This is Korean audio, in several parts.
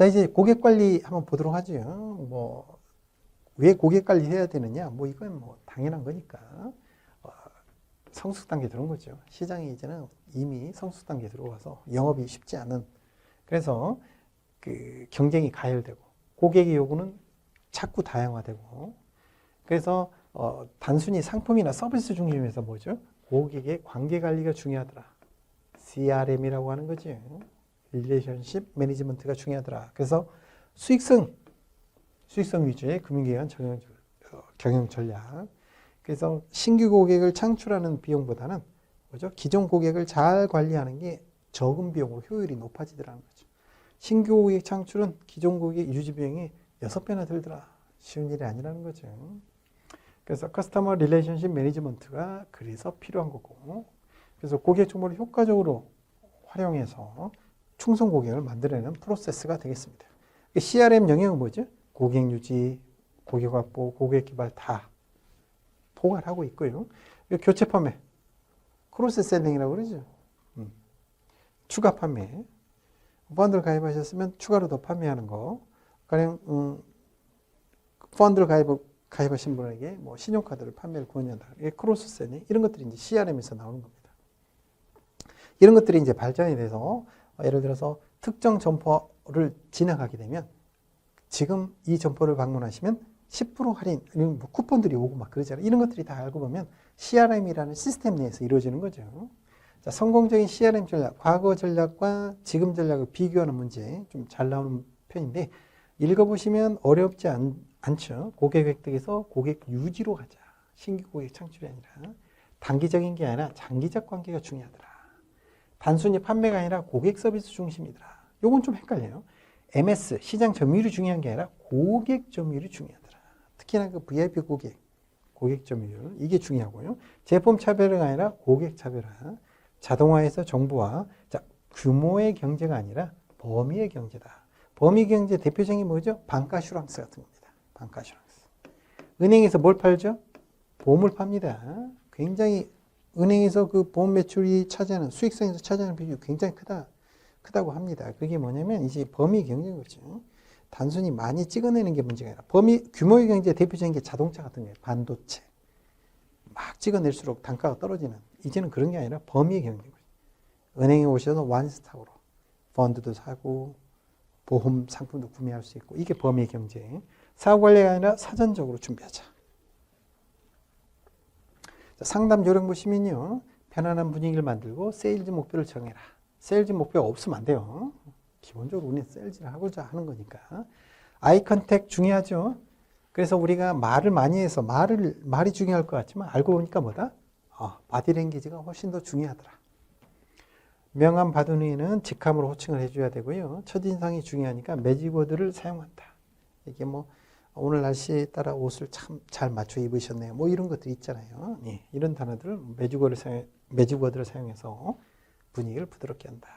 자, 이제 고객 관리 한번 보도록 하죠. 뭐, 왜 고객 관리 해야 되느냐? 뭐, 이건 뭐, 당연한 거니까. 어, 성숙 단계 들어온 거죠. 시장이 이제는 이미 성숙 단계 들어와서 영업이 쉽지 않은. 그래서 그 경쟁이 가열되고, 고객의 요구는 자꾸 다양화되고, 그래서 어, 단순히 상품이나 서비스 중심에서 뭐죠? 고객의 관계 관리가 중요하더라. CRM이라고 하는 거지. 릴레이션십 매니지먼트가 중요하더라. 그래서 수익성, 수익성 위주의 금융기관 경영, 어, 경영 전략. 그래서 신규 고객을 창출하는 비용보다는 뭐죠? 기존 고객을 잘 관리하는 게 적은 비용으로 효율이 높아지더라는 거죠. 신규 고객 창출은 기존 고객 유지 비용이 여섯 배나 들더라. 쉬운 일이 아니라는 거죠. 그래서 커스터머 릴레이션십 매니지먼트가 그래서 필요한 거고. 그래서 고객 정보를 효과적으로 활용해서 충성 고객을 만들어내는 프로세스가 되겠습니다. CRM 영역은 뭐죠? 고객 유지, 고객 확보, 고객 개발 다 포괄하고 있고요. 교체 판매, 크로스 셀링이라고 그러죠. 음. 추가 판매. 펀드를 가입하셨으면 추가로 더 판매하는 거. 가령 음, 펀드를 가입, 가입하신 분에게 뭐 신용카드를 판매를 권유한다. 이게 크로스 셀링 이런 것들이 이제 CRM에서 나오는 겁니다. 이런 것들이 이제 발전이 돼서 어, 예를 들어서 특정 점포를 진행하게 되면 지금 이 점포를 방문하시면 10% 할인, 뭐 쿠폰들이 오고 막 그러잖아요. 이런 것들이 다 알고 보면 CRM이라는 시스템 내에서 이루어지는 거죠. 자, 성공적인 CRM 전략, 과거 전략과 지금 전략을 비교하는 문제 좀 잘 나오는 편인데 읽어보시면 어렵지 않, 않죠. 고객 획득에서 고객 유지로 가자. 신규 고객 창출이 아니라 단기적인 게 아니라 장기적 관계가 중요하더라. 단순히 판매가 아니라 고객 서비스 중심이더라. 요건 좀 헷갈려요. MS, 시장 점유율이 중요한 게 아니라 고객 점유율이 중요하더라. 특히나 그 VIP 고객, 고객 점유율, 이게 중요하고요. 제품 차별화가 아니라 고객 차별화. 자동화에서 정보화. 자, 규모의 경제가 아니라 범위의 경제다. 범위 경제 대표적인 뭐죠? 반가 슈랑스 같은 겁니다. 반가 슈랑스. 은행에서 뭘 팔죠? 보험을 팝니다. 굉장히 은행에서 그 보험 매출이 차지하는 수익성에서 차지하는 비율이 굉장히 크다 크다고 합니다. 그게 뭐냐면 이제 범위 경제인 거죠. 단순히 많이 찍어내는 게 문제가 아니라 범위 규모의 경제 대표적인 게 자동차 같은 거예요. 반도체 막 찍어낼수록 단가가 떨어지는 이제는 그런 게 아니라 범위 거죠. 은행에 오셔서 원스톱으로 펀드도 사고 보험 상품도 구매할 수 있고 이게 범위 경제. 사업 관리가 아니라 사전적으로 준비하자. 상담 요령 보시면요. 편안한 분위기를 만들고 세일즈 목표를 정해라. 세일즈 목표가 없으면 안 돼요. 기본적으로 우리는 세일즈를 하고자 하는 거니까. 아이 컨택 중요하죠. 그래서 우리가 말을 많이 해서 말을 말이 중요할 것 같지만 알고 보니까 뭐다? 어, 바디랭귀지가 훨씬 더 중요하더라. 명함 받은 후에는 직함으로 호칭을 해줘야 되고요. 첫인상이 중요하니까 매직워드를 사용한다. 이게 뭐 오늘 날씨에 따라 옷을 참 잘 맞춰 입으셨네요. 뭐 이런 것들 있잖아요. 예, 이런 단어들을 매직워드를 사용, 매직워드를 사용해서 분위기를 부드럽게 한다.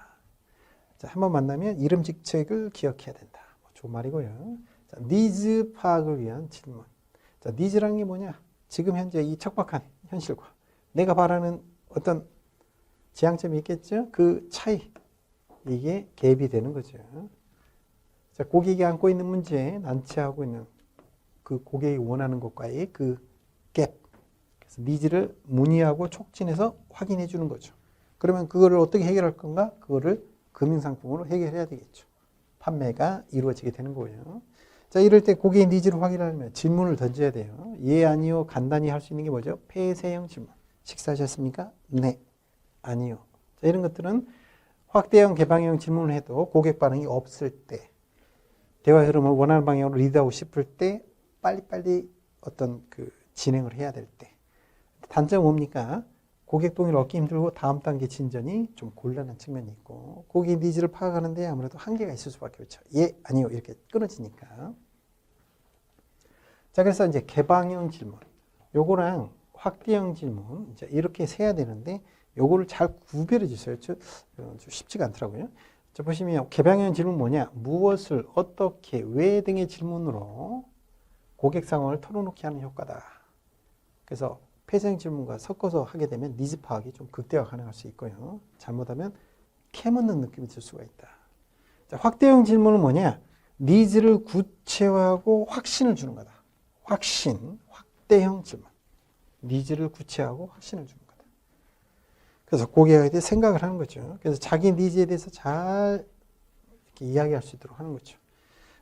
자, 한번 만나면 이름 직책을 기억해야 된다. 뭐 좋은 말이고요. 자, 니즈 파악을 위한 질문. 자, 니즈라는 게 뭐냐? 지금 현재 이 척박한 현실과 내가 바라는 어떤 지향점이 있겠죠? 그 차이. 이게 갭이 되는 거죠. 자, 고객이 안고 있는 문제, 난치하고 있는 그 고객이 원하는 것과의 그 갭. 그래서 니즈를 문의하고 촉진해서 확인해 주는 거죠. 그러면 그거를 어떻게 해결할 건가? 그거를 금융상품으로 해결해야 되겠죠. 판매가 이루어지게 되는 거예요. 자, 이럴 때 고객의 니즈를 확인하려면 질문을 던져야 돼요. 예, 아니요, 간단히 할 수 있는 게 뭐죠? 폐쇄형 질문. 식사하셨습니까? 네. 아니요. 자, 이런 것들은 확대형, 개방형 질문을 해도 고객 반응이 없을 때, 대화 흐름을 원하는 방향으로 리드하고 싶을 때, 빨리빨리 어떤 그 진행을 해야 될 때. 단점 뭡니까? 고객 동의를 얻기 힘들고 다음 단계 진전이 좀 곤란한 측면이 있고 고객 니즈를 파악하는데 아무래도 한계가 있을 수밖에 없죠. 예, 아니요 이렇게 끊어지니까. 자 그래서 이제 개방형 질문, 요거랑 확대형 질문 이제 이렇게 세야 되는데 요거를 잘 구별해 주세요. 저, 어, 좀 쉽지가 않더라고요. 자 보시면 개방형 질문 뭐냐? 무엇을 어떻게 왜 등의 질문으로 고객 상황을 털어놓게 하는 효과다. 그래서 폐쇄형 질문과 섞어서 하게 되면 니즈 파악이 좀 극대화 가능할 수 있고요. 잘못하면 캐묻는 느낌이 들 수가 있다. 자, 확대형 질문은 뭐냐? 니즈를 구체화하고 확신을 주는 거다. 확신, 확대형 질문. 니즈를 구체화하고 확신을 주는 거다. 그래서 고객에 대해 생각을 하는 거죠. 그래서 자기 니즈에 대해서 잘 이렇게 이야기할 수 있도록 하는 거죠.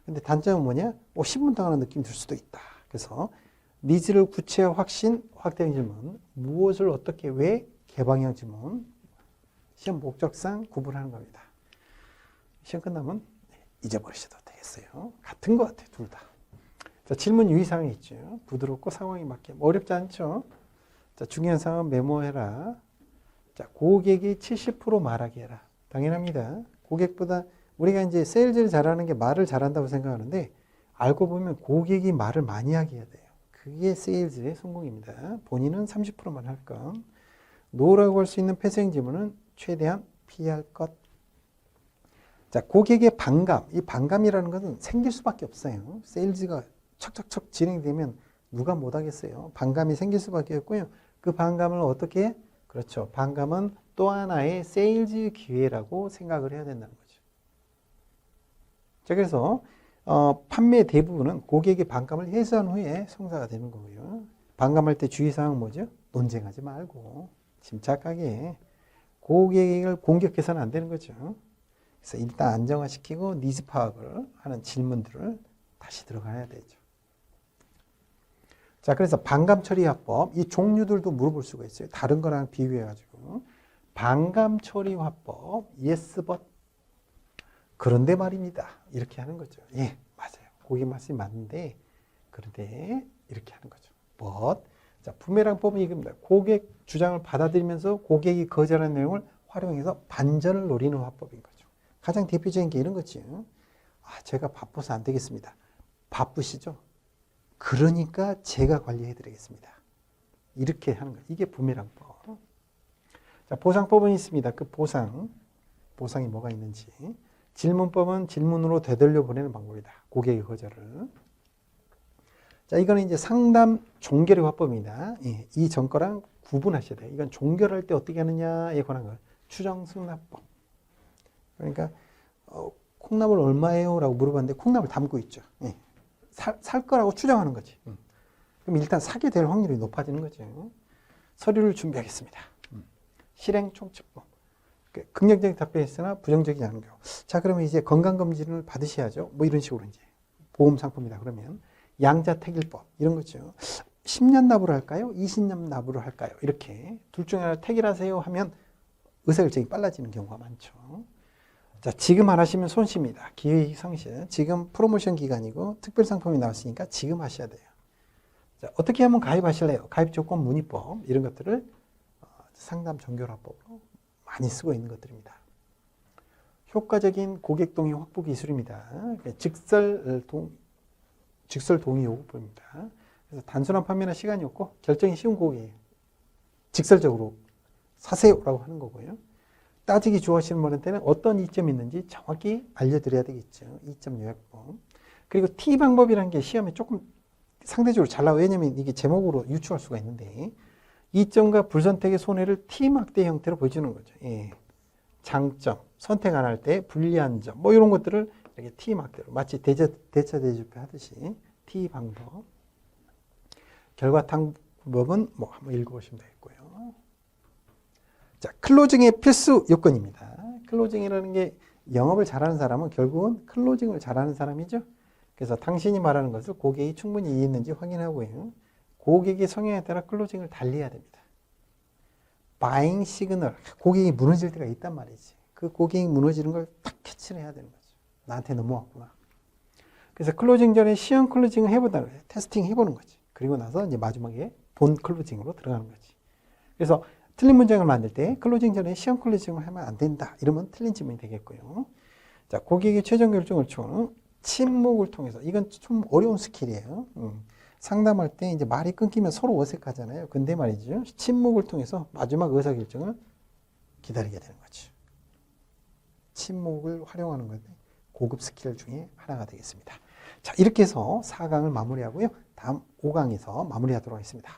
근데 단점은 뭐냐? 뭐 신분당하는 느낌이 들 수도 있다. 그래서 니즈를 구체화, 확신, 확대형 질문. 무엇을 어떻게, 왜, 개방형 질문. 시험 목적상 구분하는 겁니다. 시험 끝나면 잊어버리셔도 되겠어요. 같은 것 같아요, 둘 다. 자, 질문 유의사항이 있죠. 부드럽고 상황에 맞게. 뭐 어렵지 않죠? 자, 중요한 사항은 메모해라. 자, 고객이 70% 말하게 해라. 당연합니다. 고객보다 우리가 이제 세일즈를 잘하는 게 말을 잘한다고 생각하는데 알고 보면 고객이 말을 많이 하게 해야 돼요. 그게 세일즈의 성공입니다. 본인은 30%만 할 것. 노라고 할 수 있는 폐쇄형 질문은 최대한 피할 것. 자, 고객의 반감. 이 반감이라는 것은 생길 수밖에 없어요. 세일즈가 척척척 진행되면 누가 못 하겠어요. 반감이 생길 수밖에 없고요. 그 반감을 어떻게 해? 그렇죠. 반감은 또 하나의 세일즈 기회라고 생각을 해야 된다는 거죠. 자, 그래서 어, 판매 대부분은 고객의 반감을 해소한 후에 성사가 되는 거고요. 반감할 때 주의사항은 뭐죠? 논쟁하지 말고 침착하게 고객을 공격해서는 안 되는 거죠. 그래서 일단 안정화시키고 니즈 파악을 하는 질문들을 다시 들어가야 되죠. 자, 그래서 반감 처리 화법, 이 종류들도 물어볼 수가 있어요. 다른 거랑 비교해 가지고. 반감 처리 화법, yes. 그런데 말입니다. 이렇게 하는 거죠. 예, 맞아요. 고객 말씀이 맞는데, 그런데 이렇게 하는 거죠. but. 자, 부메랑법은 이겁니다. 고객 주장을 받아들이면서 고객이 거절한 내용을 활용해서 반전을 노리는 화법인 거죠. 가장 대표적인 게 이런 거지. 아, 제가 바빠서 안 되겠습니다. 바쁘시죠? 그러니까 제가 관리해 드리겠습니다. 이렇게 하는 거예요. 이게 부메랑법. 자, 보상법은 있습니다. 그 보상, 보상이 뭐가 있는지. 질문법은 질문으로 되돌려 보내는 방법이다. 고객의 거절을. 자, 이거는 이제 상담 종결의 화법입니다. 예, 이 전거랑 구분하셔야 돼요. 이건 종결할 때 어떻게 하느냐에 관한 거. 추정 승낙법. 그러니까 어, 콩나물 얼마예요? 라고 물어봤는데 콩나물 담고 있죠. 예. 살, 살 거라고 추정하는 거지. 음. 그럼 일단 사게 될 확률이 높아지는 거죠. 서류를 준비하겠습니다. 음. 실행 총칙법. 그 긍정적인 답변했으나 부정적이지 않은 경우. 자, 그러면 이제 건강검진을 받으셔야죠. 뭐 이런 식으로 이제. 보험 상품이다. 그러면 양자택일법. 이런 거죠. 10년 납부를 할까요? 20년 납부를 할까요? 이렇게 둘 중에 하나 택일하세요 하면 의사결정이 빨라지는 경우가 많죠. 자, 지금 안 하시면 손쉽니다. 기회이익 상실. 지금 프로모션 기간이고 특별 상품이 나왔으니까 지금 하셔야 돼요. 자, 어떻게 하면 가입하실래요? 가입 조건 문의법 이런 것들을 어, 상담 정결화법으로 많이 쓰고 있는 것들입니다. 효과적인 고객 동의 확보 기술입니다. 직설 동 직설 동의 요구법입니다. 그래서 단순한 판매나 시간이 없고 결정이 쉬운 고객이에요. 직설적으로 사세요라고 하는 거고요. 따지기 좋아하시는 분한테는 어떤 이점이 있는지 정확히 알려드려야 되겠죠. 이점 요약법. 그리고 T 방법이라는 게 시험에 조금 상대적으로 잘 나와요. 왜냐면 이게 제목으로 유추할 수가 있는데 이점과 불선택의 손해를 T 막대 형태로 보여주는 거죠. 예. 장점, 선택 안 할 때 불리한 점, 뭐 이런 것들을 이렇게 T 막대로 마치 대처, 대처 대조표 하듯이 T 방법. 결과 탐법은 뭐 한번 읽어보시면 되겠고요. 자, 클로징의 필수 요건입니다. 클로징이라는 게 영업을 잘하는 사람은 결국은 클로징을 잘하는 사람이죠. 그래서 당신이 말하는 것을 고객이 충분히 이해했는지 확인하고요. 고객의 성향에 따라 클로징을 달리해야 됩니다. 바잉 시그널, 고객이 무너질 때가 있단 말이지. 그 고객이 무너지는 걸 딱 캐치를 해야 되는 거죠. 나한테 넘어왔구나. 그래서 클로징 전에 시험 클로징을 해보다. 테스팅 해보는 거지. 그리고 나서 이제 마지막에 본 클로징으로 들어가는 거지. 그래서 틀린 문장을 만들 때 클로징 전에 시험 클로징을 하면 안 된다. 이러면 틀린 질문이 되겠고요. 자, 고객의 최종 결정을 추구는 침묵을 통해서 이건 좀 어려운 스킬이에요. 음. 상담할 때 이제 말이 끊기면 서로 어색하잖아요. 근데 말이죠. 침묵을 통해서 마지막 의사 결정을 기다리게 되는 거죠. 침묵을 활용하는 건데 고급 스킬 중에 하나가 되겠습니다. 자, 이렇게 해서 4강을 마무리하고요. 다음 5강에서 마무리하도록 하겠습니다.